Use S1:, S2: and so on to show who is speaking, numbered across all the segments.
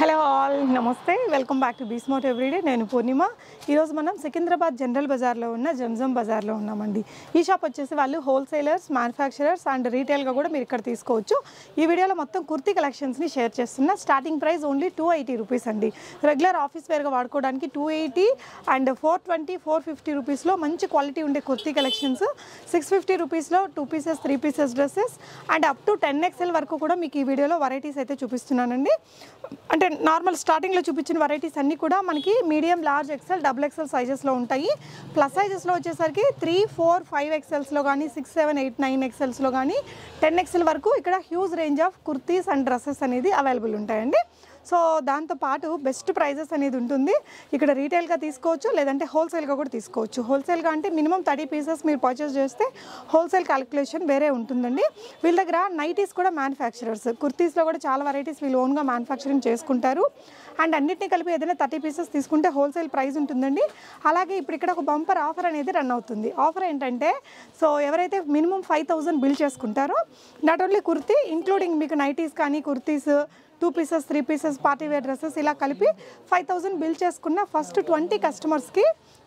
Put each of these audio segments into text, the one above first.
S1: Hello all నమస్తే. Welcome back to బీస్మోట్ everyday నేను పూర్ణిమ. ఈరోజు మనం సికింద్రాబాద్ జనరల్ బజార్లో ఉన్న జంజం బజార్లో ఉన్నామండి. ఈ షాప్ వచ్చేసి వాళ్ళు హోల్సేలర్స్ మ్యానుఫ్యాక్చరర్స్ అండ్ రీటైల్గా కూడా మీరు ఇక్కడ తీసుకోవచ్చు. ఈ వీడియోలో మొత్తం కుర్తీ కలెక్షన్స్ని షేర్ చేస్తున్నా starting price only two eighty rupees అండి. రెగ్యులర్ ఆఫీస్ వేర్గా వాడుకోవడానికి two eighty and four twenty four fifty రూపీస్లో మంచి క్వాలిటీ ఉండే కుర్తీ కలెక్షన్స్. సిక్స్ ఫిఫ్టీ రూపీస్లో two pieces three pieces dresses and up to ten XL వరకు కూడా మీకు ఈ వీడియోలో వెరైటీస్ అయితే చూపిస్తున్నానండి. అంటే నార్మల్ స్టార్టింగ్లో చూపించిన వెరైటీస్ అన్నీ కూడా మనకి medium large XL double XL సైజెస్లో ఉంటాయి. ప్లస్ సైజెస్లో వచ్చేసరికి త్రీ ఫోర్ ఫైవ్ ఎక్సెల్స్లో కానీ సిక్స్ సెవెన్ ఎయిట్ నైన్ ఎక్సెల్స్లో కానీ టెన్ ఎక్సెల్ వరకు ఇక్కడ huge range of kurtis and dresses అనేది అవైలబుల్ ఉంటాయండి. సో దాంతో పాటు బెస్ట్ ప్రైజెస్ అనేది ఉంటుంది. ఇక్కడ రీటైల్గా తీసుకోవచ్చు లేదంటే హోల్సేల్గా కూడా తీసుకోవచ్చు. హోల్సేల్గా అంటే మినిమం థర్టీ పీసెస్ మీరు పర్చేస్ చేస్తే హోల్సేల్ క్యాలిక్యులేషన్ వేరే ఉంటుందండి. వీళ్ళ దగ్గర నైటీస్ కూడా మ్యానుఫ్యాక్చరర్స్. కుర్తీస్లో కూడా చాలా వెరైటీస్ వీళ్ళు ఓన్గా మ్యానుఫ్యాక్చరింగ్ చేసుకుంటారు. అండ్ అన్నిటిని కలిపి ఏదైనా థర్టీ పీసెస్ తీసుకుంటే హోల్సేల్ ప్రైస్ ఉంటుందండి. అలాగే ఇప్పుడు ఇక్కడ ఒక బంపర్ ఆఫర్ అనేది రన్ అవుతుంది. ఆఫర్ ఏంటంటే సో ఎవరైతే మినిమం ఫైవ్ థౌజండ్ బిల్ చేసుకుంటారో నాట్ ఓన్లీ కుర్తీ ఇంక్లూడింగ్ మీకు నైటీస్ కానీ kurtis two pieces three pieces party wear dresses ఇలా కలిపి ఫైవ్ థౌజండ్ బిల్ చేసుకున్న ఫస్ట్ ట్వంటీ కస్టమర్స్కి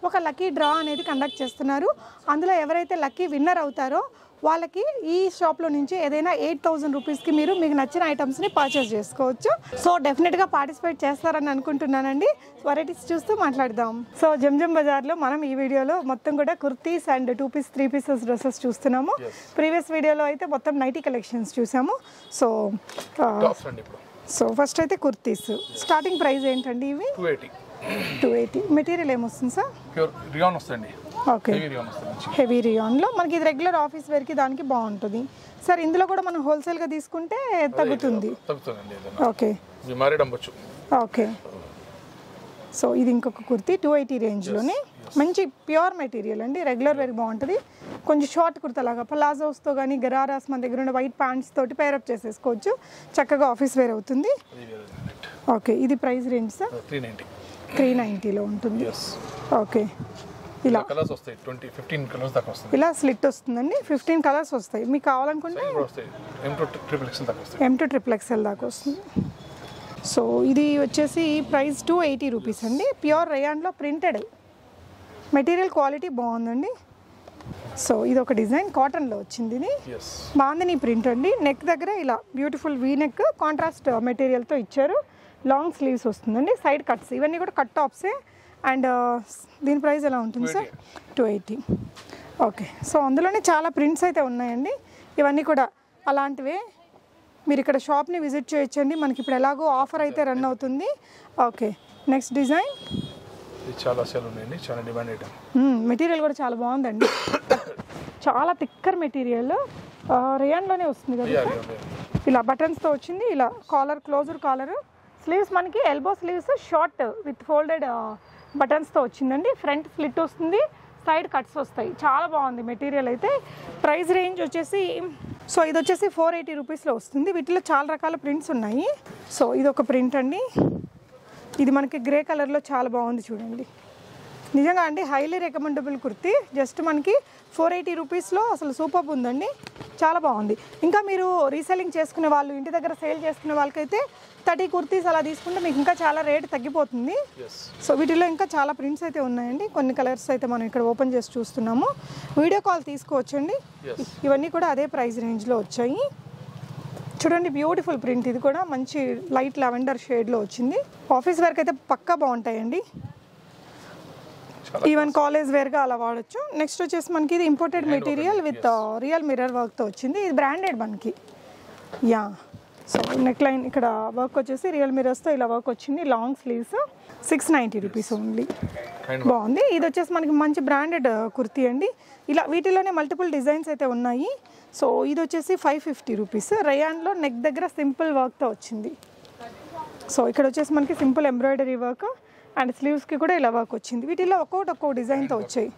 S1: ఒక లక్కీ డ్రా అనేది కండక్ట్ చేస్తున్నారు. అందులో ఎవరైతే లక్కీ విన్నర్ అవుతారో వాళ్ళకి ఈ షాప్లో నుంచి ఏదైనా ఎయిట్ థౌజండ్ రూపీస్కి మీరు మీకు నచ్చిన ఐటమ్స్ని పర్చేస్ చేసుకోవచ్చు. సో డెఫినెట్గా పార్టిసిపేట్ చేస్తారని అనుకుంటున్నానండి. వెరైటీస్ చూస్తూ మాట్లాడదాం. సో జంజం బజార్లో మనం ఈ వీడియోలో మొత్తం కూడా kurtis and two piece three pieces dresses చూస్తున్నాము. ప్రీవియస్ వీడియోలో అయితే మొత్తం నైటీ కలెక్షన్స్ చూసాము. సో సో ఫస్ట్ అయితే కుర్తీస్. స్టార్టింగ్ ప్రైస్ ఏంటండి ఇవి?
S2: Two eighty
S1: two eighty material ఏమొస్తుంది సార్
S2: ప్యూర్ రియాన్ వస్తుంది
S1: ఓకే
S2: హెవీ
S1: రియాన్లో మనకి ఇది రెగ్యులర్ ఆఫీస్ వేర్కి దానికి బాగుంటుంది. సార్ ఇందులో కూడా మనం హోల్సేల్గా తీసుకుంటే తగ్గుతుంది. ఓకే ఓకే సో ఇది ఇంకొక కుర్తీ టూ ఎయిటీ రేంజ్లోనే మంచి ప్యూర్ మెటీరియల్ అండి. రెగ్యులర్ వేర్ బాగుంటుంది. కొంచెం షార్ట్ కుర్తా లాగా పలాజోస్తో కానీ గరారాస్ మన దగ్గర ఉన్న వైట్ ప్యాంట్స్ తోటి పేరప్ చేసేసుకోవచ్చు. చక్కగా ఆఫీస్ వేర్ అవుతుంది. ఓకే ఇది price range sir
S2: three ninety
S1: three నైంటీలో ఉంటుంది. ఓకే ఇలా.
S2: కలర్స్ వస్తాయి. ట్వంటీ ఫిఫ్టీన్ కలర్స్ దాకా వస్తుంది.
S1: ఇలా స్లిట్ వస్తుందండి. ఫిఫ్టీన్ కలర్స్ వస్తాయి. మీకు కావాలనుకుంటే
S2: ఎం టూ ట్రిపుల్ ఎక్స్ దాకా వస్తాయి.
S1: ఎం టు ట్రిపుల్ ఎక్స్ఎల్ దాకా వస్తుంది. సో ఇది వచ్చేసి ప్రైస్ టూ ఎయిటీ రూపీస్ అండి. ప్యూర్ రేయాన్లో ప్రింటెడ్ మెటీరియల్ క్వాలిటీ బాగుందండి. సో ఇది ఒక డిజైన్ కాటన్లో వచ్చింది ఇది. బాగుంది నీ ప్రింట్ అండి. నెక్ దగ్గర ఇలా బ్యూటిఫుల్ వీ నెక్ కాంట్రాస్ట్ మెటీరియల్తో ఇచ్చారు. లాంగ్ స్లీవ్స్ వస్తుందండి. సైడ్ కట్స్ ఇవన్నీ కూడా కట్ టాప్సే. అండ్ దీని ప్రైస్ ఎలా ఉంటుంది sir? Two eighty. Okay. So అందులోనే చాలా ప్రింట్స్ అయితే ఉన్నాయండి. ఇవన్నీ కూడా అలాంటివే. మీరు ఇక్కడ షాప్ని విజిట్ చేయొచ్చండి. మనకి ఇప్పుడు ఎలాగో ఆఫర్ అయితే రన్ అవుతుంది. ఓకే. Next design.
S2: ఇది చాలా సేల్ ఉన్నాయండి చాలా డిమాండ్ ఐటమ్
S1: మెటీరియల్ కూడా చాలా బాగుందండి. చాలా థిక్కర్ మెటీరియల్ రేయాన్లోనే వస్తుంది కదా? ఇలా బటన్స్తో వచ్చింది ఇలా కాలర్ క్లోజర్ కాలర్ స్లీవ్స్ మనకి elbow sleeves short with folded బటన్స్తో వచ్చిందండి. ఫ్రంట్ స్లిట్ వస్తుంది సైడ్ కట్స్ వస్తాయి. చాలా బాగుంది మెటీరియల్ అయితే. ప్రైస్ రేంజ్ వచ్చేసి సో ఇది వచ్చేసి ఫోర్ ఎయిటీ రూపీస్లో వస్తుంది. వీటిలో చాలా రకాల ప్రింట్స్ ఉన్నాయి. సో ఇది ఒక ప్రింట్ అండి. ఇది మనకి గ్రే కలర్లో చాలా బాగుంది చూడండి. నిజంగా అండి హైలీ రికమెండబుల్ కుర్తీ. జస్ట్ మనకి ఫోర్ ఎయిటీ రూపీస్లో అసలు సూపర్ ఉందండి. చాలా బాగుంది. ఇంకా మీరు రీసెల్లింగ్ చేసుకునే వాళ్ళు ఇంటి దగ్గర సేల్ చేసుకునే వాళ్ళకైతే థర్టీ కుర్తీస్ అలా తీసుకుంటే మీకు ఇంకా చాలా రేట్ తగ్గిపోతుంది. సో వీటిలో ఇంకా చాలా ప్రింట్స్ అయితే ఉన్నాయండి. కొన్ని కలర్స్ అయితే మనం ఇక్కడ ఓపెన్ చేసి చూస్తున్నాము. వీడియో కాల్ తీసుకోవచ్చండి. ఇవన్నీ కూడా అదే ప్రైస్ రేంజ్లో వచ్చాయి. చూడండి బ్యూటిఫుల్ ప్రింట్ ఇది కూడా మంచి లైట్ లెవెండర్ షేడ్లో వచ్చింది. ఆఫీస్ వర్క్ అయితే పక్కా బాగుంటాయండి. ఈవెన్ కాలేజ్ వేర్గా అలా వాడచ్చు. నెక్స్ట్ వచ్చేసి మనకి ఇది imported material with real mirror వర్క్తో వచ్చింది. ఇది బ్రాండెడ్ మనకి. యా సో నెక్ లైన్ ఇక్కడ వర్క్ వచ్చేసి రియల్ మిర్రర్స్తో ఇలా వర్క్ వచ్చింది. Long sleeves six ninety rupees only బాగుంది. ఇది వచ్చేసి మనకి మంచి బ్రాండెడ్ కుర్తీ అండి. ఇలా వీటిలోనే మల్టిపుల్ డిజైన్స్ అయితే ఉన్నాయి. సో ఇది వచ్చేసి ఫైవ్ ఫిఫ్టీ రూపీస్ రయాన్లో నెక్ దగ్గర సింపుల్ వర్క్తో వచ్చింది. సో ఇక్కడ వచ్చేసి మనకి సింపుల్ ఎంబ్రాయిడరీ వర్క్ అండ్ స్లీవ్స్కి కూడా ఇలా వర్క్ వచ్చింది. వీటిలో ఒక్కొక్కటి ఒక్కొక్క డిజైన్తో వచ్చాయి.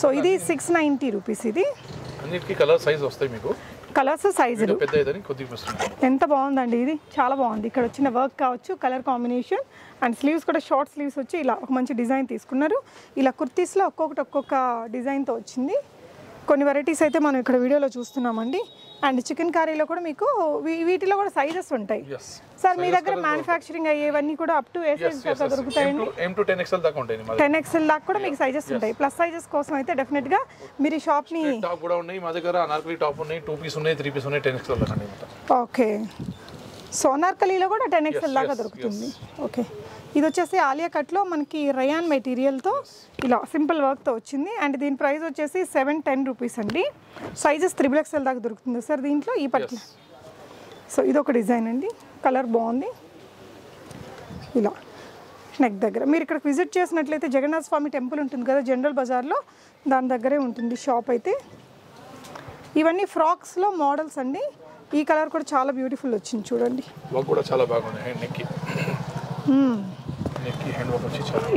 S1: సో ఇది సిక్స్ నైంటీ రూపీస్ ఇది.
S2: అన్నిటికీ కలర్ సైజ్ వస్తాయి మీకు?
S1: కలర్స్ సైజులు ఎంత బాగుందండి ఇది? చాలా బాగుంది. ఇక్కడ వచ్చిన వర్క్ కావచ్చు కలర్ కాంబినేషన్ అండ్ స్లీవ్స్ కూడా షార్ట్ స్లీవ్స్ వచ్చి ఇలా ఒక మంచి డిజైన్ తీసుకున్నారు. ఇలా కుర్తీస్లో ఒక్కొక్కటి ఒక్కొక్క డిజైన్తో వచ్చింది. కొన్ని వెరైటీస్ అయితే మనం ఇక్కడ వీడియోలో చూస్తున్నామండి. అండ్ చికెన్ కర్రీలో కూడా మీకు వీటిలో కూడా సైజెస్ ఉంటాయి. సార్ మీ దగ్గర మ్యానుఫ్యాక్చరింగ్ అయ్యేవన్నీ కూడా అప్ టు ఏ సైజ్ దాకా దొరుకుతాయండి?
S2: టెన్ ఎక్స్ఎల్ దాకా
S1: కూడా మీకు సైజెస్ ఉంటాయి. ప్లస్ సైజెస్ కోసం అయితే డెఫినెట్గా మీరు ఈ షాప్ని
S2: టాప్ కూడా ఉన్నాయి. మా దగ్గర అనార్కలి టాప్ ఉన్నాయి. టూ పీస్ ఉన్నాయి త్రీ పీస్ ఉన్నాయి టెన్ ఎక్స్ఎల్ దాకా
S1: ఓకే సోనార్కలీలో కూడా టెన్ ఎక్స్ఎల్ దాకా దొరుకుతుంది. ఓకే ఇది వచ్చేసి ఆలియా కట్లో మనకి రయాన్ మెటీరియల్తో ఇలా సింపుల్ వర్క్తో వచ్చింది. అండ్ దీని ప్రైస్ వచ్చేసి సెవెన్ టెన్ రూపీస్ అండి. సైజెస్ త్రిబుల్ ఎక్స్ఎల్ దాకా దొరుకుతుంది సార్ దీంట్లో ఈ పర్టికులర్ సో ఇది ఒక డిజైన్ అండి. కలర్ బాగుంది. ఇలా నెక్ దగ్గర. మీరు ఇక్కడికి విజిట్ చేసినట్లయితే జగన్నాథ స్వామి టెంపుల్ ఉంటుంది కదా జనరల్ బజార్లో దాని దగ్గరే ఉంటుంది షాప్ అయితే. ఇవన్నీ ఫ్రాక్స్లో మోడల్స్ అండి. ఈ కలర్ కూడా చాలా బ్యూటిఫుల్ వచ్చింది చూడండి.
S2: కూడా చాలా బాగుంది హ్యాండ్ నెక్కి నెక్కి హ్యాండ్ వర్క్ వచ్చి చాలా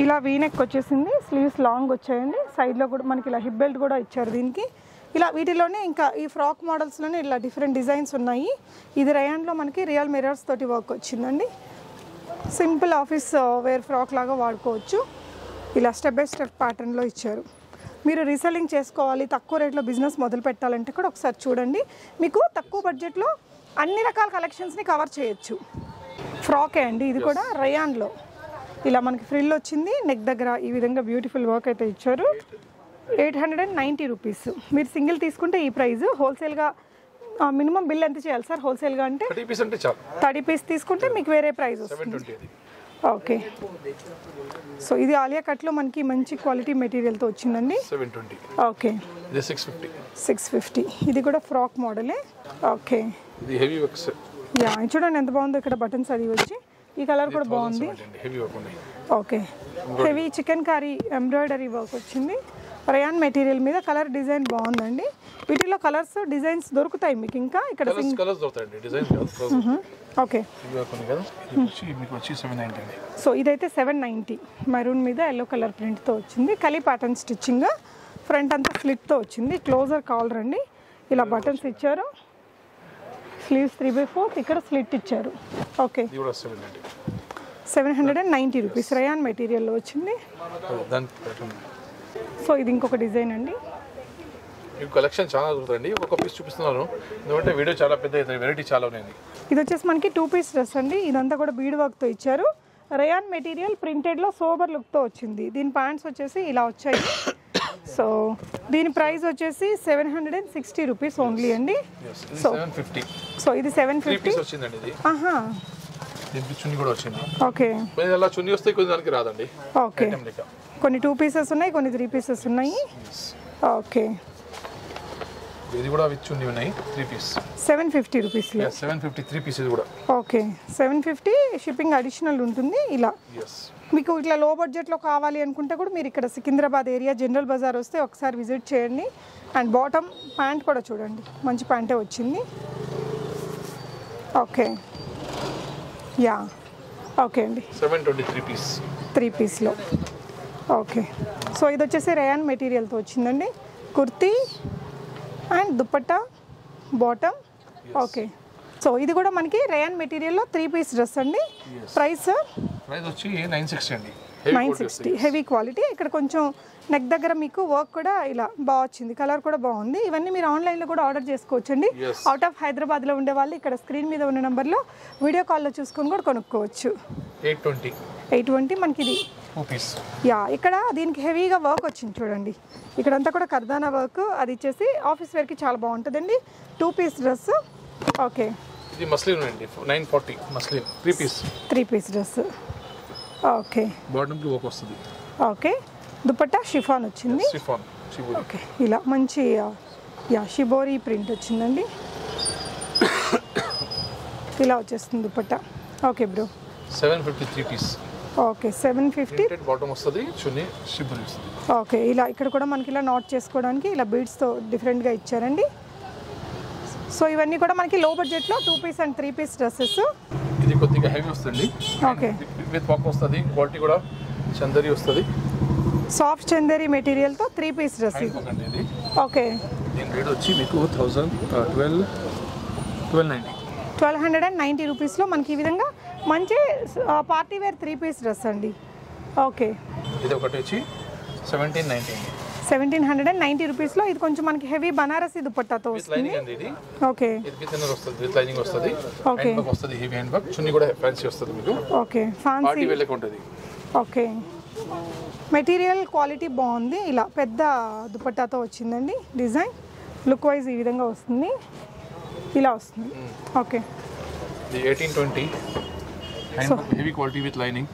S1: ఇలా వీ నెక్ వచ్చేసింది స్లీవ్స్ లాంగ్ వచ్చాయండి. సైడ్లో కూడా మనకి ఇలా హిప్ బెల్ట్ కూడా ఇచ్చారు దీనికి. ఇలా వీటిలోనే ఇంకా ఈ ఫ్రాక్ మోడల్స్లోనే ఇలా డిఫరెంట్ డిజైన్స్ ఉన్నాయి. ఇది రయాన్లో మనకి రియల్ మిరర్స్ తోటి వర్క్ వచ్చిందండి. సింపుల్ ఆఫీస్ వేర్ ఫ్రాక్ లాగా వాడుకోవచ్చు. ఇలా స్టెప్ బై స్టెప్ ప్యాటర్న్లో ఇచ్చారు. మీరు రీసెల్లింగ్ చేసుకోవాలి తక్కువ రేట్లో బిజినెస్ మొదలు పెట్టాలంటే కూడా ఒకసారి చూడండి. మీకు తక్కువ బడ్జెట్లో అన్ని రకాల కలెక్షన్స్ని కవర్ చేయొచ్చు. ఫ్రాకే అండి ఇది కూడా రయాన్లో ఇలా మనకి ఫ్రిల్ వచ్చింది. నెక్ దగ్గర ఈ విధంగా బ్యూటిఫుల్ వర్క్ అయితే ఇచ్చారు. Eight hundred and ninety rupees మీరు సింగిల్ తీసుకుంటే ఈ ప్రైస్ హోల్సేల్గా మినిమం బిల్ ఎంత చేయాలి సార్? హోల్సేల్గా అంటే
S2: థర్టీ పీస్
S1: తీసుకుంటే మీకు వేరే ప్రైస్ వస్తుంది. ఓకే సో ఇది ఆలియా కట్లో మనకి మంచి క్వాలిటీ మెటీరియల్తో వచ్చిందండి. Okay
S2: six fifty
S1: six fifty ఇది కూడా ఫ్రాక్ మోడలే ఓకే యా చూడండి ఎంత బాగుందో ఇక్కడ బటన్స్ అది వచ్చి. ఈ కలర్ కూడా బాగుంది. Okay. Heavy chikankari embroidery work వచ్చింది. రయాన్ మెటీరియల్ మీద కలర్ డిజైన్ బాగుందండి. వీటిలో కలర్స్ డిజైన్స్ దొరుకుతాయి మీకు ఇంకా? ఇక్కడ ఓకే. సో ఇదైతే సెవెన్ నైంటీ మెరూన్ మీద ఎల్లో కలర్ ప్రింట్తో వచ్చింది. కలీ ప్యాటర్న్ స్టిచ్చింగ్ ఫ్రంట్ అంతా స్లిట్తో వచ్చింది. క్లోజర్ కాలర్ అండి. ఇలా బటన్స్ ఇచ్చారు. స్లీవ్స్ త్రీ బై ఫోర్ ఇక్కడ స్లిట్ ఇచ్చారు. Okay.
S2: Seven
S1: hundred and ninety rupees. Rayon మెటీరియల్లో వచ్చింది. సో ఇది ఇంకొక డిజైన్ అండి.
S2: మీకు కలెక్షన్ చాలా దొరుకుతాయండి ఒక్కొక్క పీస్ చూపిస్తున్నాను. ఎందుకంటే వీడియో చాలా పెద్ద వెరైటీ చాలా ఉన్నాయి
S1: ఇది వచ్చేసి మనకి టూ పీస్ డ్రెస్ అండి. ఇదంతా కూడా బీడ్ వర్క్తో ఇచ్చారు. రయాన్ మెటీరియల్ ప్రింటెడ్లో సోబర్ లుక్తో వచ్చింది. దీని ప్యాంట్స్ వచ్చేసి ఇలా వచ్చాయి. సో దీని ప్రైస్ వచ్చేసి seven hundred and. Sixty rupees only అండి
S2: ఫిఫ్టీ
S1: సో ఇది సెవెన్ ఫిఫ్టీ ఆహా.
S2: దీనికి చున్నీ కూడా వచ్చింది.
S1: ఓకే
S2: కొన్ని అలా చున్నీ వస్తే కొన్ని దానికి రాదండి.
S1: ఓకే కొన్ని టూ పీసెస్ ఉన్నాయి కొన్ని త్రీ పీసెస్ ఉన్నాయి. ఓకే
S2: ఇది కూడా విత్ చున్నీ ఉన్నాయి త్రీ పీస్
S1: సెవెన్ ఫిఫ్టీ రూపీస్లో
S2: సెవెన్ ఫిఫ్టీ త్రీ పీసెస్ కూడా.
S1: Okay seven fifty shipping additional ఉంటుంది ఇలా. మీకు ఇట్లా లో బడ్జెట్లో కావాలి అనుకుంటే కూడా మీరు ఇక్కడ సికింద్రాబాద్ ఏరియా జనరల్ బజార్ వస్తే ఒకసారి విజిట్ చేయండి. అండ్ బాటమ్ ప్యాంట్ కూడా చూడండి. మంచి ప్యాంటే వచ్చింది. ఓకే యా ఓకే అండి.
S2: Seven twenty three piece
S1: three పీస్లో okay so ఇది వచ్చేసి రేయాన్ మెటీరియల్తో వచ్చిందండి. Kurti and dupatta bottom okay so ఇది కూడా మనకి రేయాన్ మెటీరియల్లో త్రీ పీస్ డ్రెస్ అండి. ప్రైస్
S2: ప్రైస్ వచ్చి నైన్ సిక్స్టీ అండి.
S1: Nine sixty. హెవీ క్వాలిటీ ఇక్కడ కొంచెం నెక్ దగ్గర మీకు వర్క్ కూడా ఇలా బాగా వచ్చింది. కలర్ కూడా బాగుంది. ఇవన్నీ మీరు ఆన్లైన్లో కూడా ఆర్డర్ చేసుకోవచ్చండి.
S2: Yes.
S1: అవుట్ ఆఫ్ హైదరాబాద్లో ఉండే వాళ్ళు ఇక్కడ స్క్రీన్ మీద ఉన్న నెంబర్లో వీడియో కాల్లో చూసుకొని కూడా కొనుక్కోవచ్చు.
S2: ఎయిట్ ట్వంటీ
S1: ఎయిట్ ట్వంటీ మనకి ఇది. యా ఇక్కడ దీనికి హెవీగా వర్క్ వచ్చింది చూడండి. ఇక్కడంతా కూడా కర్దానా వర్క్ అది ఇచ్చేసి ఆఫీస్ వేర్కి చాలా బాగుంటుందండి. టూ పీస్ డ్రెస్ ఓకే
S2: ఇది మస్లిన్ అండి. Nine forty muslin. Three piece
S1: three piece dress okay
S2: బాటమ్కి work వస్తుంది.
S1: ఓకే దుపట్టా షిఫాన్ వచ్చింది.
S2: షిబురి
S1: ఓకే ఇలా మంచి ఆ, యా షిబోరి ప్రింట్ వచ్చిందండి. ఇలా వచ్చేస్తుంది dupatta. Okay bro
S2: seven fifty three piece
S1: okay seven fifty
S2: bottom వస్తుంది చున్నీ షిబురి వస్తుంది.
S1: ఓకే ఇలా ఇక్కడ కూడా మనకి ఇలా నాట్ చేసుకోవడానికి ఇలా బీడ్స్తో డిఫరెంట్గా ఇచ్చారండి. సో ఇవన్నీ కూడా మనకి లో బడ్జెట్లో two piece and three piece dresses
S2: ఇది కొద్దిగా హెవీ వస్తుంది.
S1: ఓకే
S2: విత్ వర్క్ వస్తుంది. క్వాలిటీ కూడా చందరి వస్తుంది.
S1: సాఫ్ట్ చందేరి మెటీరియల్తో త్రీ పీస్ డ్రెస్ ఓకే
S2: దీని రేట్ వచ్చి మీకు thousand twelve twelve ninety
S1: twelve hundred and ninety రూపీస్లో మనకి ఈ విధంగా మంచి party wear three piece dress అండి. ఓకే
S2: ఇది ఒకటి వచ్చి seventeen ninety
S1: seventeen hundred and ninety రూపీస్లో ఇది కొంచెం మనకి హెవీ బనారసి దుపట్టాతో
S2: విత్
S1: వస్తుంది ఓకే
S2: వస్తుంది. హెవీ హ్యాండ్ చున్నీ కూడా ఫ్యాన్సీ వస్తుంది మీకు.
S1: ఓకే ఫ్యాన్సీ
S2: వెళ్ళక ఉంటుంది.
S1: ఓకే మెటీరియల్ క్వాలిటీ బాగుంది. ఇలా పెద్ద దుపట్టాతో వచ్చిందండి డిజైన్. లుక్ వైజ్ ఈ విధంగా వస్తుంది. ఇలా వస్తుంది. Okay
S2: eighteen twenty heavy quality with lining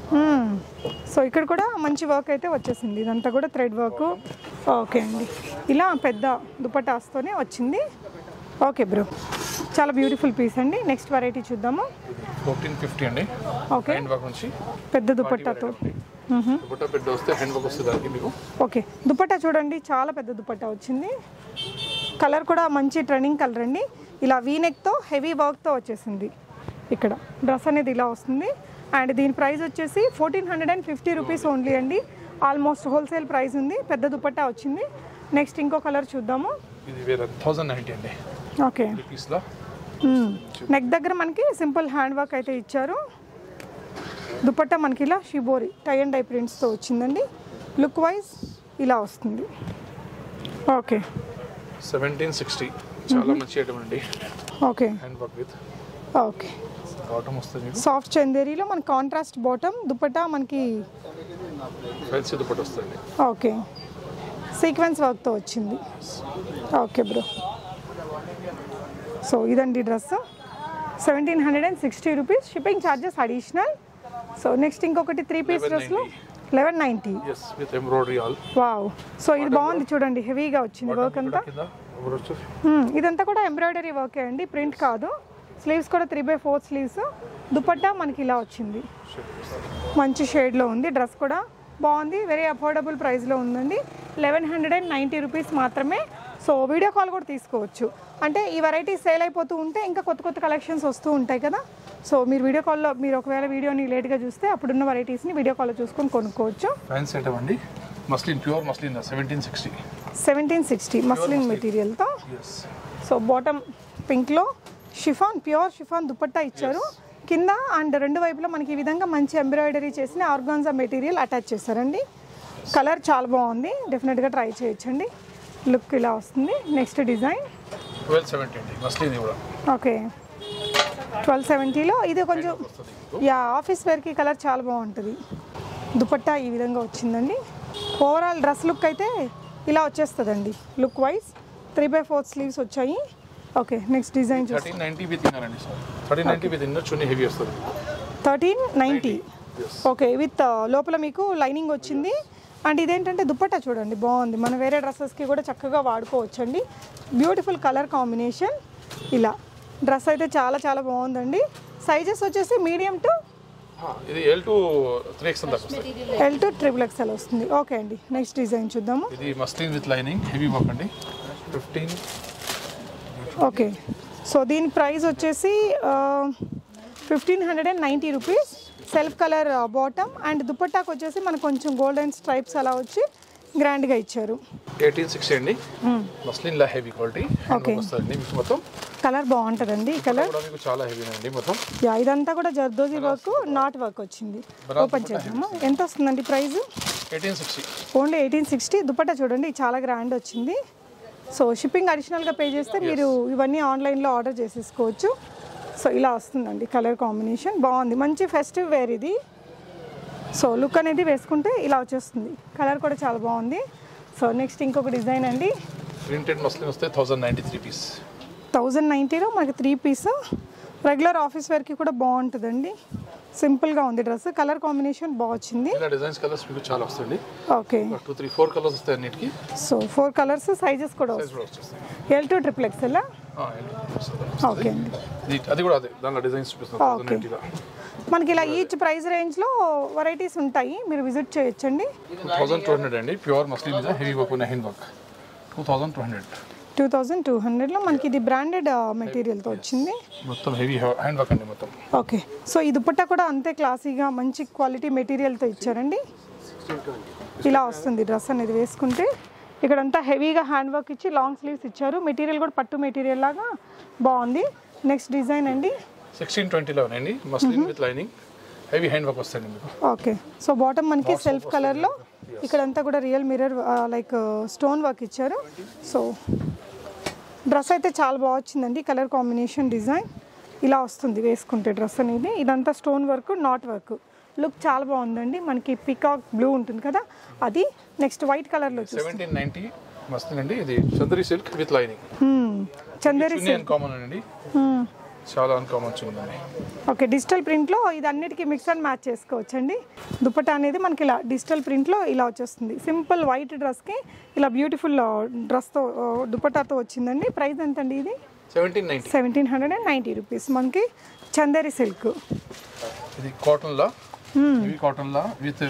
S1: so ఇక్కడ కూడా మంచి వర్క్ అయితే వచ్చేసింది. ఇదంతా కూడా థ్రెడ్ వర్క్ ఓకే అండి. ఇలా పెద్ద దుపట్టాస్తోనే వచ్చింది. ఓకే బ్రో చాలా బ్యూటిఫుల్ పీస్ అండి. నెక్స్ట్ వెరైటీ చూద్దాము.
S2: ఫోర్టీన్ ఫిఫ్టీ అండి.
S1: ఓకే
S2: నుంచి
S1: పెద్ద దుపట్టాతో.
S2: దుపట్టా పెద్ద వస్తే హ్యాండ్ బ్యాగ్ వస్తుంది దానికి మీకు.
S1: ఓకే దుపట్టా చూడండి. చాలా పెద్ద దుపట్టా వచ్చింది. కలర్ కూడా మంచి ట్రెండింగ్ కలర్ అండి. ఇలా వీనెక్తో హెవీ వర్క్తో వచ్చేసింది. ఇక్కడ డ్రెస్ అనేది ఇలా వస్తుంది. అండ్ దీని ప్రైస్ వచ్చేసి fourteen hundred and fifty rupees only అండి. ఆల్మోస్ట్ హోల్సేల్ ప్రైస్ ఉంది. పెద్ద దుపట్టా వచ్చింది. నెక్స్ట్ ఇంకో కలర్ చూద్దాము.
S2: ఇది వేరే థౌసండ్ నైంటీ అండి.
S1: ఓకే. నెక్ దగ్గర మనకి సింపుల్ హ్యాండ్ వర్క్ అయితే ఇచ్చారు. దుపట్టా మనకి ఇలా షిబోరి టై అండ్ డై ప్రింట్స్తో వచ్చిందండి. లుక్ వైజ్ ఇలా వస్తుంది. ఓకే.
S2: సెవెంటీన్ సిక్స్టీ చాలా మంచి ఐటమ్ అండి.
S1: Okay.
S2: Hand bag with
S1: okay.
S2: Bottom వస్తుంది మీకు?
S1: సాఫ్ట్ చందేరీలో మన కాంట్రాస్ట్ బాటమ్ దుపట్టా మనకి
S2: ఫ్యాన్సీ దుపట్ట వస్తుంది
S1: ఓకే సీక్వెన్స్ వర్క్తో వచ్చింది. ఓకే బ్రో సో ఇదండి dress seventeen hundred and sixty rupees shipping charges additional so next ఇంకొకటి త్రీ పీస్ డ్రెస్లో eleven ninety
S2: yes with embroidery all
S1: wow so ఇది బాగుంది చూడండి. హెవీగా వచ్చింది వర్క్ అంతా. మ్మ్. ఇదంతా కూడా ఎంబ్రాయిడరీ వర్కే అండి. ప్రింట్ కాదు. స్లీవ్స్ కూడా three by four sleeves dupatta మనకి ఇలా వచ్చింది. మంచి షేడ్లో ఉంది. డ్రెస్ కూడా బాగుంది. వెరీ అఫోర్డబుల్ ప్రైస్లో ఉందండి. Eleven hundred and ninety rupees మాత్రమే. సో వీడియో కాల్ కూడా తీసుకోవచ్చు. అంటే ఈ వెరైటీ సేల్ అయిపోతూ ఉంటే ఇంకా కొత్త కొత్త కలెక్షన్స్ వస్తూ ఉంటాయి కదా. సో మీరు వీడియో కాల్లో మీరు ఒకవేళ వీడియోని లేట్గా చూస్తే అప్పుడున్న వెరైటీస్ని వీడియో కాల్లో చూసుకొని కొనుక్కోవచ్చు.
S2: ఫ్యాన్సీ ఐటమ్ అండి. Muslin pure muslin seventeen sixty
S1: seventeen sixty muslin మెటీరియల్తో so bottom పింక్లో షిఫాన్ ప్యూర్ షిఫాన్ దుపట్టా ఇచ్చారు. కింద అండ్ రెండు వైపులా మనకి ఈ విధంగా మంచి ఎంబ్రాయిడరీ చేసిన ఆర్గాన్జా మెటీరియల్ అటాచ్ చేశారండి. కలర్ చాలా బాగుంది. డెఫినెట్గా ట్రై చేయొచ్చండి. లుక్ ఇలా వస్తుంది. Next design. ఓకే. ట్వెల్వ్ సెవెంటీలో ఇది కొంచెం యా ఆఫీస్ వేర్కి కలర్ చాలా బాగుంటుంది. దుపట్టా ఈ విధంగా వచ్చిందండి. ఓవరాల్ డ్రెస్ లుక్ అయితే ఇలా వచ్చేస్తుందండి. Look wise three by four sleeves వచ్చాయి. Okay next design
S2: thirteen ninety with inner అండి sir. Thirteen ninety with inner chunni heavy వస్తుంది.
S1: థర్టీన్ నైంటీ ఓకే విత్ లోపల మీకు లైనింగ్ వచ్చింది. అండ్ ఇదేంటంటే దుపట్టా చూడండి బాగుంది. మన వేరే డ్రెస్సెస్కి కూడా చక్కగా వాడుకోవచ్చండి. బ్యూటిఫుల్ కలర్ కాంబినేషన్ ఇలా. డ్రెస్ అయితే చాలా చాలా బాగుందండి. సైజెస్ వచ్చేసి మీడియం టు
S2: ఇది ఎల్ టు త్రీ ఎక్స్ దాకా వస్తుంది
S1: ఎల్ టు ట్రిపుల్ ఎక్స్ఎల్ వస్తుంది. ఓకే అండి నెక్స్ట్ డిజైన్ చూద్దాము.
S2: ఇది muslin with lining heavy work అండి. ఫిఫ్టీన్
S1: ఓకే సో దీని ప్రైస్ వచ్చేసి fifteen hundred and ninety rupees self colour bottom and దుపట్టాకు వచ్చేసి మనకు కొంచెం గోల్డెన్ స్ట్రైప్స్ అలా వచ్చి గ్రాండ్గా ఇచ్చారు.
S2: ఎయిటీన్ సిక్స్టీ అండి. మస్లిన్ లా హెవీ క్వాలిటీ మీకు మొత్తం.
S1: కలర్ బాగుంటుందండి ఈ కలర్
S2: మీకు చాలా హెవీ అండి మొత్తం.
S1: యా ఇదంతా కూడా జర్దోజీ వర్క్ నాట్ వర్క్ వచ్చింది. ఓపెన్ చేద్దాము? ఎంత వస్తుందండి price?
S2: Eighteen sixty
S1: only eighteen sixty dupatta చూడండి చాలా గ్రాండ్ వచ్చింది. సో షిప్పింగ్ అడిషనల్గా పే చేస్తే మీరు ఇవన్నీ ఆన్లైన్లో ఆర్డర్ చేసేసుకోవచ్చు. సో ఇలా వస్తుందండి కలర్ కాంబినేషన్ బాగుంది. మంచి ఫెస్టివ్ వేర్ ఇది. సో లుక్ అనేది వేసుకుంటే ఇలా వచ్చేస్తుంది. కలర్ కూడా చాలా బాగుంది. సో నెక్స్ట్ ఇంకొక డిజైన్ అండి.
S2: ప్రింటెడ్ మస్లిన్ వస్తే thousand ninety three piece
S1: thousand నైంటీలో మనకి త్రీ పీస్ రెగ్యులర్ ఆఫీస్ వేర్కి కూడా బాగుంటుందండి. సింపుల్గా ఉంది డ్రెస్. కలర్ కాంబినేషన్ బాగా వచ్చింది.
S2: ఇలా డిజైన్స్ కలర్స్ మీకు చాలా వస్తాయండి.
S1: Okay.
S2: Two three four colours వస్తాయి అన్నిటికి.
S1: సో ఫోర్ కలర్స్ సైజెస్ కూడా
S2: వచ్చేస్తాయి
S1: L to triple XL. Okay అండి.
S2: అది కూడా అదే. దానిలో డిజైన్స్ చూపిస్తాను
S1: మనకి ఇలా ఈచ్ ప్రైస్ రేంజ్లో వెరైటీస్ ఉంటాయి. మీరు విజిట్ చేయొచ్చండి.
S2: థౌసండ్ టూ హండ్రెడ్ అండి. Pure muslin heavy work hand work two thousand two hundred
S1: two thousand two హండ్రెడ్లో మనకి ఇది బ్రాండెడ్ మెటీరియల్తో వచ్చింది.
S2: మొత్తం హెవీ హ్యాండ్ వర్క్ అండి మొత్తం.
S1: ఓకే. సో ఈ దుపట్టా కూడా అంతే క్లాసీగా మంచి క్వాలిటీ మెటీరియల్తో ఇచ్చారండి. ఇలా వస్తుంది డ్రెస్ అనేది వేసుకుంటే. ఇక్కడంతా హెవీగా హ్యాండ్ వర్క్ ఇచ్చి లాంగ్ స్లీవ్స్ ఇచ్చారు. మెటీరియల్ కూడా పట్టు మెటీరియల్ లాగా బాగుంది. నెక్స్ట్ డిజైన్ అండి.
S2: సిక్స్టీన్ ట్వంటీలో ఉన్నాయండి muslin with lining heavy hand work వస్తాయండి మీకు.
S1: ఓకే. సో బాటమ్ మనకి సెల్ఫ్ కలర్లో ఇక్కడంతా కూడా real mirror like stone work ఇచ్చారు. సో డ్రెస్ అయితే చాలా బాగా వచ్చిందండి కలర్ కాంబినేషన్ డిజైన్. ఇలా వస్తుంది వేసుకుంటే డ్రెస్ అనేది. ఇదంతా stone work knot work. Look చాలా బాగుందండి. మనకి పికాక్ బ్లూ ఉంటుంది కదా అది నెక్స్ట్ వైట్ కలర్లో వచ్చేసి
S2: సెవెంటీన్ నైన్టీ మస్తుందండి. ఇది Chanderi silk with lining.
S1: Chanderi
S2: chunni uncommon అండి. చాలా అన్కామన్ చుందండి
S1: ఓకే డిజిటల్ ప్రింట్లో ఇది అన్నిటికీ మిక్స్ అండ్ మ్యాచ్ చేసుకోవచ్చు అండి దుపట్టా అనేది మనకి ఇలా డిజిటల్ ప్రింట్లో ఇలా వచ్చేస్తుంది. సింపుల్ వైట్ డ్రెస్కి ఇలా బ్యూటిఫుల్ డ్రెస్తో దుపట్టాతో వచ్చిందండి. ప్రైస్ ఎంత అండి ఇది?
S2: Seventeen
S1: seventeen hundred and ninety rupees మనకి చందేరి సిల్క్
S2: ఇది కాటన్లా కాటన్లా విత్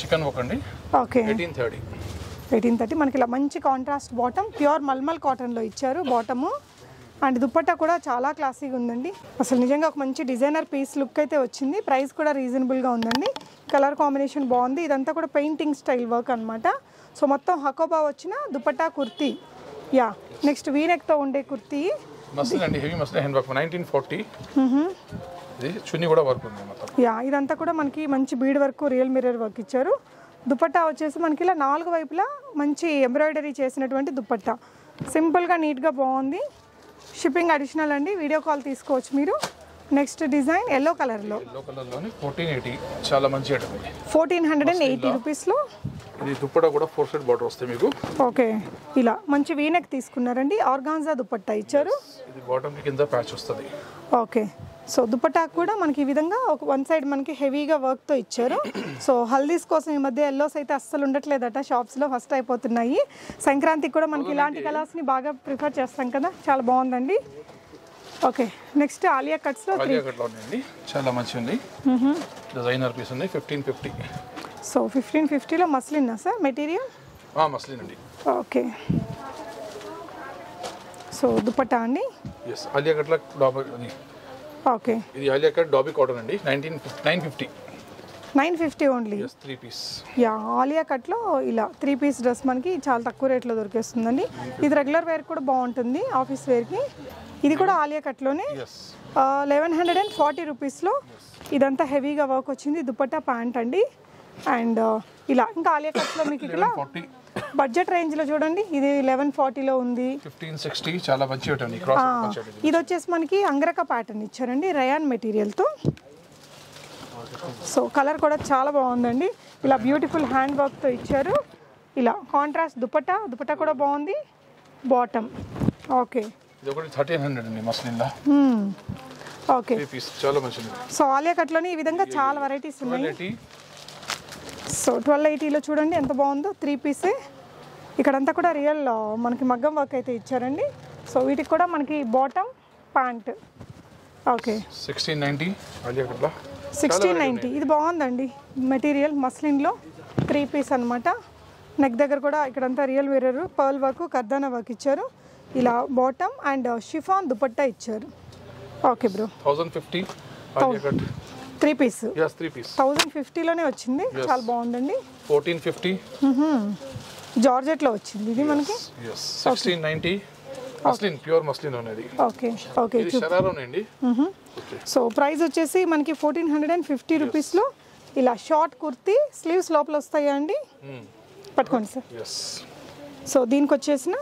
S2: చికెన్ అండి.
S1: Okay.
S2: Eighteen thirty
S1: eighteen thirty మనకి ఇలా మంచి కాంట్రాస్ట్ బాటమ్ ప్యూర్ మల్మల్ కాటన్లో ఇచ్చారు బాటము అండ్ దుపట్టా కూడా చాలా క్లాసీగా ఉందండి. అసలు నిజంగా ఒక మంచి డిజైనర్ పీస్ లుక్ అయితే వచ్చింది. ప్రైస్ కూడా రీజనబుల్గా ఉందండి. కలర్ కాంబినేషన్ బాగుంది. ఇదంతా కూడా పెయింటింగ్ స్టైల్ వర్క్ అనమాట సో మొత్తం హకోబా వచ్చిన దుపట్టా కుర్తీ. యా నెక్స్ట్ వీనెక్తో ఉండే కుర్తీ.
S2: మస్తు అండి హెవీ మస్తు హ్యాండ్ వర్క్ నైన్టీన్ ఫార్టీ ఇది చున్నీ కూడా వర్క్ ఉంది మొత్తం.
S1: యా ఇదంతా కూడా మనకి మంచి bead work real mirror work ఇచ్చారు. దుపట్టా వచ్చేసి మనకి ఇలా నాలుగు వైపులా మంచి ఎంబ్రాయిడరీ చేసినటువంటి దుపట్టా. సింపుల్గా నీట్గా బాగుంది. షిప్పింగ్ అడిషనల్ అండి. వీడియో కాల్ తీసుకోవచ్చు మీరు. నెక్స్ట్ డిజైన్ ఎల్లో కలర్లో
S2: చాలా మంచి
S1: ఫోర్టీన్ హండ్రెడ్ అండ్ ఎయిటీ రూపీస్లో
S2: ఇది దుప్పట కూడా ఫోర్ సైడ్ బార్డర్ వస్తాయి మీకు.
S1: ఓకే ఇలా మంచి వీనెక్ తీసుకున్నారండి. ఆర్గాన్జా దుపట్టా ఇచ్చారు.
S2: ఇది బాటమ్ కింద ప్యాచ్ వస్తుంది.
S1: ఓకే సో దుపట్టా కూడా మనకి ఈ విధంగా ఒక వన్ సైడ్ మనకి హెవీగా వర్క్తో ఇచ్చారు. సో హల్దీస్ కోసం ఈ మధ్య ఎల్లోస్ అయితే అస్సలు ఉండట్లేదట. షాప్స్లో ఫస్ట్ అయిపోతున్నాయి. సంక్రాంతికి కూడా మనకి ఇలాంటి కలర్స్ని బాగా ప్రిఫర్ చేస్తాం కదా? చాలా బాగుందండి. ఓకే నెక్స్ట్ ఆలియా కట్స్లో
S2: ఆలియా కట్లో చాలా మంచి ఉంది డిజైనర్ పీస్ ఉంది ఫిఫ్టీన్ ఫిఫ్టీ
S1: సో ఫిఫ్టీన్ ఫిఫ్టీలో మస్లిన్నా సార్? మెటీరియల్?
S2: మస్లిన్ అండి.
S1: ఓకే సో దుపట్టా అండి?
S2: ఎస్ ఆలియా కట్ల డాబీ అది
S1: ఓకే.
S2: ఇది ఆలియా కట్ డాబీ కాటన్ అండి. Nineteen nine fifty.
S1: Nine fifty only?
S2: Three piece
S1: yeah Alia కట్లో ఇలా త్రీ పీస్ డ్రెస్ మనకి చాలా తక్కువ రేట్లో దొరికేస్తుందండి. ఇది రెగ్యులర్ వేర్ కూడా బాగుంటుంది ఆఫీస్ వేర్కి ఇది కూడా ఆలియా కట్లోనే. లెవెన్ హండ్రెడ్ అండ్ ఫార్టీ రూపీస్లో ఇదంతా హెవీగా వర్క్ వచ్చింది దుపట్టా ప్యాంట్ అండి. అండ్ ఇలా ఇంకా ఆలియా కట్లో మీకు ఇలా బడ్జెట్ రేంజ్లో చూడండి. ఇది లెవెన్ ఫార్టీలో ఉంది.
S2: ఫిఫ్టీన్ సిక్స్టీ చాలా మంచి.
S1: ఇది వచ్చేసి మనకి అంగ్రక ప్యాటర్న్ ఇచ్చారండి. రయాన్ మెటీరియల్తో సో కలర్ కూడా చాలా బాగుందండి. ఇలా బ్యూటిఫుల్ హ్యాండ్ వర్క్తో ఇచ్చారు. ఇలా కాంట్రాస్ట్ దుపట్టా దుపట్టా కూడా బాగుంది. Bottom okay okay so Alia కట్లోని ఈ విధంగా చాలా వెరైటీస్ ఉన్నాయి. సో ట్వెల్వ్ ఎయిటీలో చూడండి ఎంత బాగుందో. త్రీ పీసే ఇక్కడంతా కూడా రియల్ మనకి మగ్గం వర్క్ అయితే ఇచ్చారండి. సో వీటికి కూడా మనకి bottom pant okay
S2: sixteen ninety
S1: sixteen ninety ఇది బాగుందండి. మెటీరియల్ మస్లిన్లో త్రీ పీస్ అనమాట నెక్ దగ్గర కూడా ఇక్కడంతా real wearer pearl work kardana work ఇచ్చారు. ఇలా బాటమ్ అండ్ షిఫాన్ దుపట్టా ఇచ్చారు. Okay bro
S2: thousand fifty
S1: three piece
S2: three piece
S1: thousand ఫిఫ్టీలోనే వచ్చింది. చాలా బాగుందండి.
S2: ఫోర్టీన్ ఫిఫ్టీ
S1: జార్జెట్లో వచ్చింది. ఇది మనకి?
S2: సిక్స్టీన్ మస్లిన్ ప్యూర్ మస్లిన్ అనేది.
S1: ఓకే ఓకే
S2: ఇది షరారా ఉన్నాయండి
S1: సో ప్రైస్ వచ్చేసి మనకి ఫోర్టీన్ హండ్రెడ్ అండ్ ఫిఫ్టీ రూపీస్లో ఇలా షార్ట్ కుర్తీ స్లీవ్స్ లోపల వస్తాయా అండి? పట్టుకోండి సార్ సో దీనికి వచ్చేసిన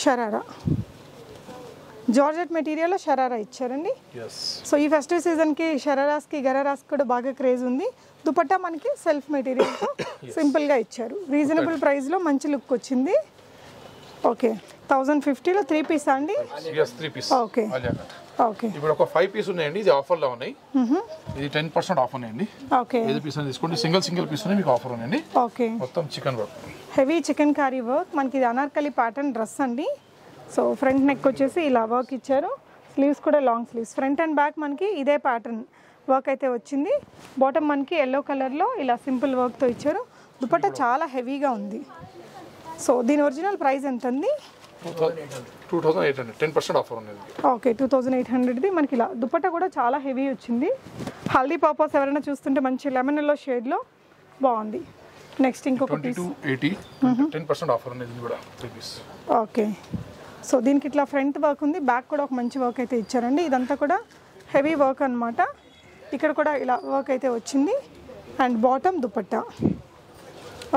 S1: షరారా జార్జెట్ మెటీరియల్లో షరారా ఇచ్చారండి. సో ఈ ఫెస్టివ్ సీజన్కి షరారాస్కి గరారాస్కి కూడా బాగా క్రేజ్ ఉంది. దుపట్టా మనకి సెల్ఫ్ మెటీరియల్తో సింపుల్గా ఇచ్చారు. రీజనబుల్ ప్రైస్లో మంచి లుక్ వచ్చింది. ఓకే. థౌజండ్ ఫిఫ్టీలో త్రీ పీస్ అండి? ఓకే. ఓకే.
S2: ఇప్పుడు ఒక ఫైవ్ పీస్ ఉన్నాయండి. ఇది ఆఫర్లో ఉన్నాయి. ఇది టెన్ పర్సెంట్ ఆఫర్ ఉన్నాయండి.
S1: ఓకే.
S2: ఏది పీస్ తీసుకోండి. సింగిల్ సింగిల్ పీస్ ఉన్నాయి. మీకు ఆఫర్ ఉన్నాయండి.
S1: ఓకే.
S2: మొత్తం chikan work
S1: heavy chikankari work. మనకి ఇది అనార్కలి ప్యాటర్న్ డ్రెస్ అండి. సో ఫ్రంట్ నెక్ వచ్చేసి ఇలా వర్క్ ఇచ్చారు. స్లీవ్స్ కూడా long sleeves front and back మనకి ఇదే ప్యాటర్న్ వర్క్ అయితే వచ్చింది. బాటమ్ మనకి ఎల్లో కలర్లో ఇలా సింపుల్ వర్క్తో ఇచ్చారు. దుపట్టా చాలా హెవీగా ఉంది. సో దీని ఒరిజినల్ ప్రైస్ ఎంత అండి? ఓకే టూ థౌజండ్ ఎయిట్ హండ్రెడ్ది మనకి ఇలా దుపట్టా కూడా చాలా హెవీ వచ్చింది. హల్దీ పర్పస్ ఎవరైనా చూస్తుంటే మంచి లెమన్ ఎల్లో షేడ్లో బాగుంది. నెక్స్ట్ ఇంకొక పీస్ ఓకే సో దీనికి ఇట్లా ఫ్రంట్ వర్క్ ఉంది బ్యాక్ కూడా ఒక మంచి వర్క్ అయితే ఇచ్చారండి. ఇదంతా కూడా హెవీ వర్క్ అనమాట ఇక్కడ కూడా ఇలా వర్క్ అయితే వచ్చింది. And bottom dupatta.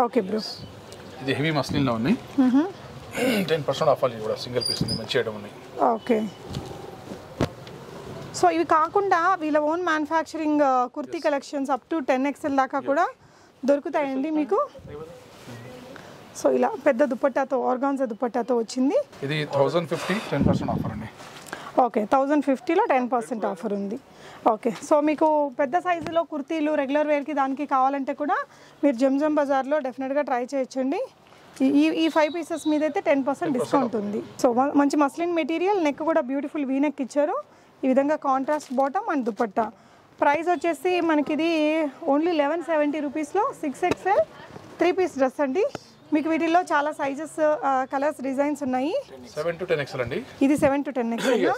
S1: Okay bro.
S2: ఇది హెవీ మస్లిన్లో ఉన్నాయి టెన్ పర్సెంట్ ఆఫ్ అది కూడా సింగిల్ పీస్ ఉంది మంచి ఐటమ్ ఉన్నాయి.
S1: ఓకే. సో ఇవి కాకుండా వీళ్ళ own manufacturing kurti collections up to ten XL దాకా కూడా దొరుకుతాయండి మీకు. సో ఇలా పెద్ద దుపట్టాతో ఆర్గాన్జా దుపట్టాతో వచ్చింది.
S2: ఇది thousand fifty ten percent offer అండి.
S1: ఓకే థౌజండ్ ఫిఫ్టీలో టెన్ పర్సెంట్ ఆఫర్ ఉంది. ఓకే సో మీకు పెద్ద సైజులో కుర్తీలు రెగ్యులర్ వేర్కి దానికి కావాలంటే కూడా మీరు జంజం బజార్లో డెఫినెట్గా ట్రై చేయొచ్చండి. ఈ- ఈ ఫైవ్ పీసెస్ మీద అయితే టెన్ పర్సెంట్ డిస్కౌంట్ ఉంది. సో మంచి మస్లిన్ మెటీరియల్ నెక్ కూడా బ్యూటిఫుల్ వీ నెక్ ఇచ్చారు. ఈ విధంగా contrast bottom and dupatta price వచ్చేసి మనకి ఇది ఓన్లీ లెవెన్ సెవెంటీ రూపీస్లో six XL three piece dress అండి. మీకు వీటిల్లో చాలా సైజెస్ కలర్స్ డిజైన్స్ ఉన్నాయి.
S2: సెవెన్ టు టెన్ ఎక్స్ఎల్ అండి.
S1: ఇది సెవెన్ టు టెన్ ఎక్స్ఎల్
S2: ఇది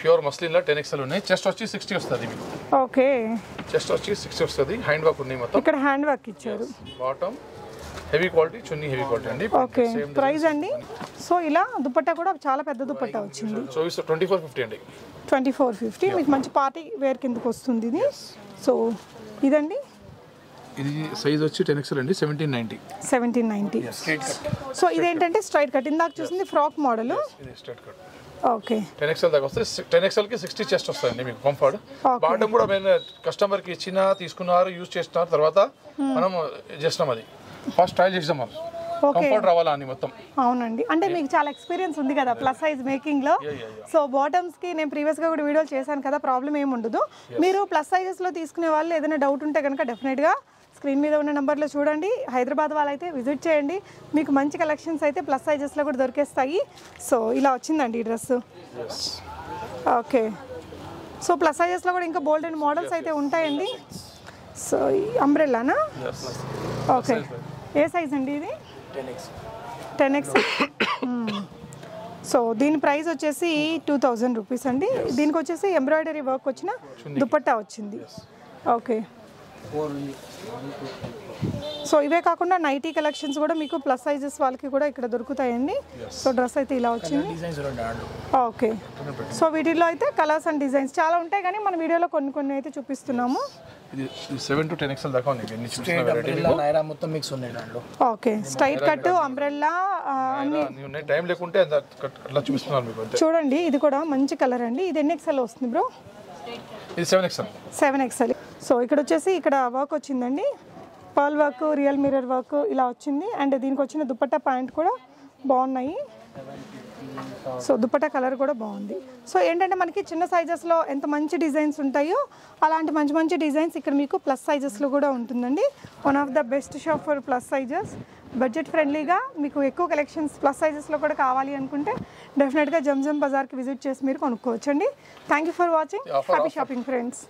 S2: ప్యూర్ మస్లిన్లో టెన్ ఎక్స్ఎల్ ఉన్నాయి. చెస్ట్ వచ్చి సిక్స్టీ వస్తుంది మీకు.
S1: ఓకే.
S2: చెస్ట్ వచ్చి సిక్స్టీ వస్తుంది. హ్యాండ్ వర్క్ ఉన్నాయి మొత్తం.
S1: ఇక్కడ హ్యాండ్ వర్క్ ఇచ్చారు.
S2: Bottom heavy quality chunni heavy quality అండి.
S1: ఓకే. ప్రైస్ అండి? సో ఇలా దుపట్టా కూడా చాలా పెద్ద దుపట్టా వచ్చింది.
S2: చోయిస్ ట్వంటీ ఫోర్ ఫిఫ్టీ అండి.
S1: ట్వంటీ ఫోర్ ఫిఫ్టీ మీకు మంచి పార్టీ వేర్ కిందకి వస్తుంది ఇది. సో ఇదండి.
S2: ఇది సైజ్ వచ్చి టెన్ ఎక్స్ఎల్ అండి seventeen ninety
S1: seventeen ninety
S2: straight cut
S1: so ఇదేంటంటే స్ట్రైట్ కట్ ఇందాక చూసింది ఫ్రాక్ మోడల్
S2: ఇది straight cut
S1: okay
S2: ten XL దాకా వస్తే టెన్ ఎక్స్ఎల్కి సిక్స్టీ చెస్ట్ వస్తాయండి మీకు కంఫర్ట్. బాటమ్ కూడా మేము కస్టమర్కి ఇచ్చిన తీసుకున్నారు యూజ్ చేస్తున్నారు తర్వాత మనం చేసినాం అది. ఫస్ట్ ట్రై చేసాం మనం. కంఫర్ట్ రావాలా అని మొత్తం.
S1: అవునండి. అంటే మీకు చాలా ఎక్స్పీరియన్స్ ఉంది కదా ప్లస్ సైజ్ మేకింగ్లో. సో బాటమ్స్కి నేను ప్రీవియస్గా కూడా వీడియోలు చేశాను కదా ప్రాబ్లం ఏమి ఉండదు. మీరు ప్లస్ సైజెస్లో తీసుకునే వాళ్ళు ఏదైనా డౌట్ ఉంటే కనుక డెఫినెట్గా స్క్రీన్ మీద ఉన్న నెంబర్లో చూడండి. హైదరాబాద్ వాళ్ళైతే విజిట్ చేయండి. మీకు మంచి కలెక్షన్స్ అయితే ప్లస్ సైజెస్లో కూడా దొరికేస్తాయి. సో ఇలా వచ్చిందండి ఈ డ్రెస్ ఓకే. సో ప్లస్ సైజెస్లో కూడా ఇంకా బోల్డ్ అండ్ మోడల్స్ అయితే ఉంటాయండి. సో అంబ్రెల్లానా? ఓకే. ఏ సైజ్ అండి ఇది? Ten X. సో దీని ప్రైస్ వచ్చేసి టూ థౌజండ్ రూపీస్ అండి. దీనికి వచ్చేసి ఎంబ్రాయిడరీ వర్క్ వచ్చిన దుపట్టా వచ్చింది. ఓకే. సో ఇవే కాకుండా నైటీ కలెక్షన్స్ కూడా మీకు ప్లస్ సైజెస్ వాళ్ళకి కూడా ఇక్కడ దొరుకుతాయండి. సో డ్రెస్ అయితే ఇలా వచ్చింది.
S3: డిజైన్స్ రెండు దాంట్లో
S1: ఓకే. సో వీటిల్లో అయితే కలర్స్ అండ్ డిజైన్స్ చాలా ఉంటాయి కానీ మన వీడియోలో కొన్ని కొన్ని అయితే చూపిస్తున్నాము. ఓకే. స్ట్రైట్ కట్ అంబ్రెల్లా
S2: ఉన్నాయి. టైం లేకుంటే అంత కట్- అట్లా చూపిస్తున్నాను మీకు అంతే.
S1: చూడండి ఇది కూడా మంచి కలర్ అండి. ఇది ఎన్ని ఎక్స్ఎల్ వస్తుంది బ్రో?
S2: ఇది seven XL
S1: seven XL so ఇక్కడ వచ్చేసి ఇక్కడ వర్క్ వచ్చిందండి. Pearl work real mirror work ఇలా వచ్చింది. అండ్ దీనికి వచ్చిన దుపట్టా ప్యాంట్ కూడా బాగున్నాయి. సో దుపట్టా కలర్ కూడా బాగుంది. సో ఏంటంటే మనకి చిన్న సైజెస్లో ఎంత మంచి డిజైన్స్ ఉంటాయో అలాంటి మంచి మంచి డిజైన్స్ ఇక్కడ మీకు ప్లస్ సైజెస్లో కూడా ఉంటుందండి. One of the best shop for plus sizes budget ఫ్రెండ్లీగా మీకు ఎక్కువ కలెక్షన్స్ ప్లస్ సైజెస్లో కూడా కావాలి అనుకుంటే డెఫినెట్గా జంజం బజార్కి విజిట్ చేసి మీరు కొనుక్కోవచ్చండి. Thank you for watching happy shopping friends